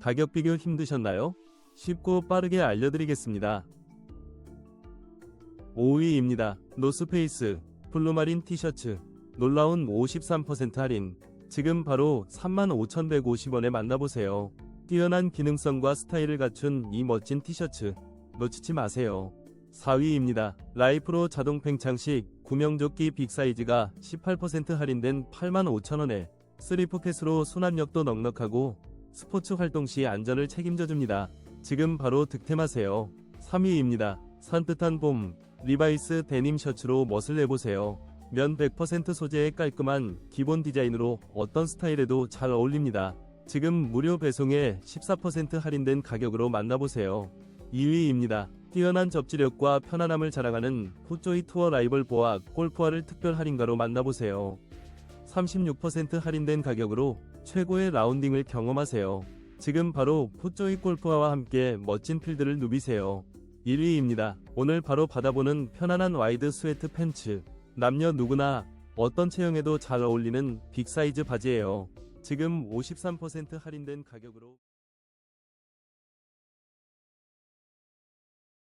가격 비교 힘드셨나요? 쉽고 빠르게 알려드리겠습니다. 5위입니다. 노스페이스 블루마린 티셔츠 놀라운 53% 할인 지금 바로 35,150원에 만나보세요. 뛰어난 기능성과 스타일을 갖춘 이 멋진 티셔츠 놓치지 마세요. 4위입니다. 라이프로 자동 팽창식 구명조끼 빅사이즈가 18% 할인된 85,000원에 3포켓으로 수납력도 넉넉하고 스포츠 활동 시 안전을 책임져 줍니다. 지금 바로 득템하세요. 3위입니다. 산뜻한 봄 리바이스 데님 셔츠로 멋을 내보세요. 면 100% 소재의 깔끔한 기본 디자인으로 어떤 스타일에도 잘 어울립니다. 지금 무료 배송에 14% 할인된 가격으로 만나보세요. 2위입니다. 뛰어난 접지력과 편안함을 자랑하는 푸조이 투어 라이벌 보아 골프화를 특별 할인가로 만나보세요. 36% 할인된 가격으로 최고의 라운딩을 경험하세요. 지금 바로 푸조이 골프화와 함께 멋진 필드를 누비세요. 1위입니다. 오늘 바로 받아보는 편안한 와이드 스웨트 팬츠. 남녀 누구나 어떤 체형에도 잘 어울리는 빅사이즈 바지예요. 지금 53% 할인된 가격으로